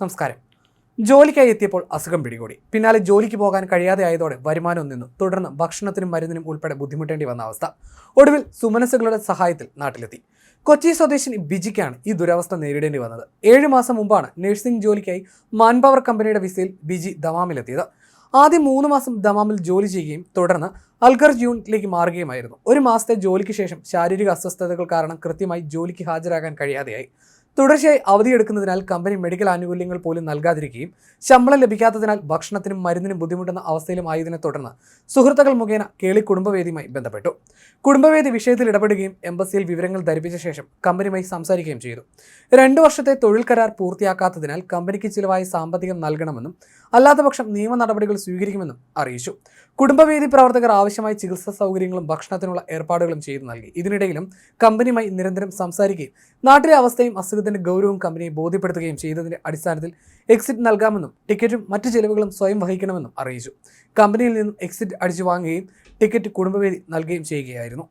നമസ്കാരം. ജോലിക്കായി എത്തിയപ്പോൾ അസുഖം പിടികൂടി. പിന്നാലെ ജോലിക്ക് പോകാൻ കഴിയാതെ ആയതോടെ വരുമാനം നിന്നു. തുടർന്ന് ഭക്ഷണത്തിനും മരുന്നിനും ഉൾപ്പെടെ ബുദ്ധിമുട്ടേണ്ടി വന്ന അവസ്ഥ ഒടുവിൽ സുമനസുകളുടെ സഹായത്തിൽ നാട്ടിലെത്തി. കൊച്ചി സ്വദേശിനി ബിജിക്കാണ് ഈ ദുരവസ്ഥ നേരിടേണ്ടി വന്നത്. ഏഴ് മാസം മുമ്പാണ് നഴ്സിംഗ് ജോലിക്കായി മാൻപവർ കമ്പനിയുടെ വിസയിൽ ബിജി ദമാമിലെത്തിയത്. ആദ്യം മൂന്ന് മാസം ദമാമിൽ ജോലി ചെയ്യുകയും തുടർന്ന് അൽഗർ യൂണിറ്റിലേക്ക് മാറുകയുമായിരുന്നു. ഒരു മാസത്തെ ജോലിക്ക് ശേഷം ശാരീരിക അസ്വസ്ഥതകൾ കാരണം കൃത്യമായി ജോലിക്ക് ഹാജരാകാൻ കഴിയാതെയായി. തുടർച്ചയായി അവധിയെടുക്കുന്നതിനാൽ കമ്പനി മെഡിക്കൽ ആനുകൂല്യങ്ങൾ പോലും നൽകാതിരിക്കുകയും ശമ്പളം ലഭിക്കാത്തതിനാൽ ഭക്ഷണത്തിനും മരുന്നിനും ബുദ്ധിമുട്ടുന്ന അവസ്ഥയിലും ആയതിനെ തുടർന്ന് സുഹൃത്തുക്കൾ മുഖേന കേളി കുടുംബവേദിയുമായി ബന്ധപ്പെട്ടു. കുടുംബവേദി വിഷയത്തിൽ ഇടപെടുകയും എംബസിയിൽ വിവരങ്ങൾ ധരിപ്പിച്ച ശേഷം കമ്പനിയുമായി സംസാരിക്കുകയും ചെയ്തു. രണ്ടു വർഷത്തെ തൊഴിൽ കരാർ പൂർത്തിയാക്കാത്തതിനാൽ കമ്പനിക്ക് ചിലവായി സാമ്പത്തികം നൽകണമെന്നും അല്ലാത്തപക്ഷം നിയമ നടപടികൾ സ്വീകരിക്കുമെന്നും അറിയിച്ചു. കുടുംബവേദി പ്രവർത്തകർ ആവശ്യമായ ചികിത്സാ സൗകര്യങ്ങളും ഭക്ഷണത്തിനുള്ള ഏർപ്പാടുകളും ചെയ്തു നൽകി. ഇതിനിടയിലും കമ്പനിയുമായി നിരന്തരം സംസാരിക്കുകയും നാട്ടിലെ അവസ്ഥയും അസുഖത്തിന്റെ ഗൗരവം കമ്പനിയെ ബോധ്യപ്പെടുത്തുകയും ചെയ്തതിന്റെ അടിസ്ഥാനത്തിൽ എക്സിറ്റ് നൽകാമെന്നും ടിക്കറ്റും മറ്റു ചെലവുകളും സ്വയം വഹിക്കണമെന്നും അറിയിച്ചു. കമ്പനിയിൽ നിന്നും എക്സിറ്റ് അടിച്ചു വാങ്ങുകയും ടിക്കറ്റ് കുടുംബവേദി നൽകുകയും ചെയ്യുകയായിരുന്നു.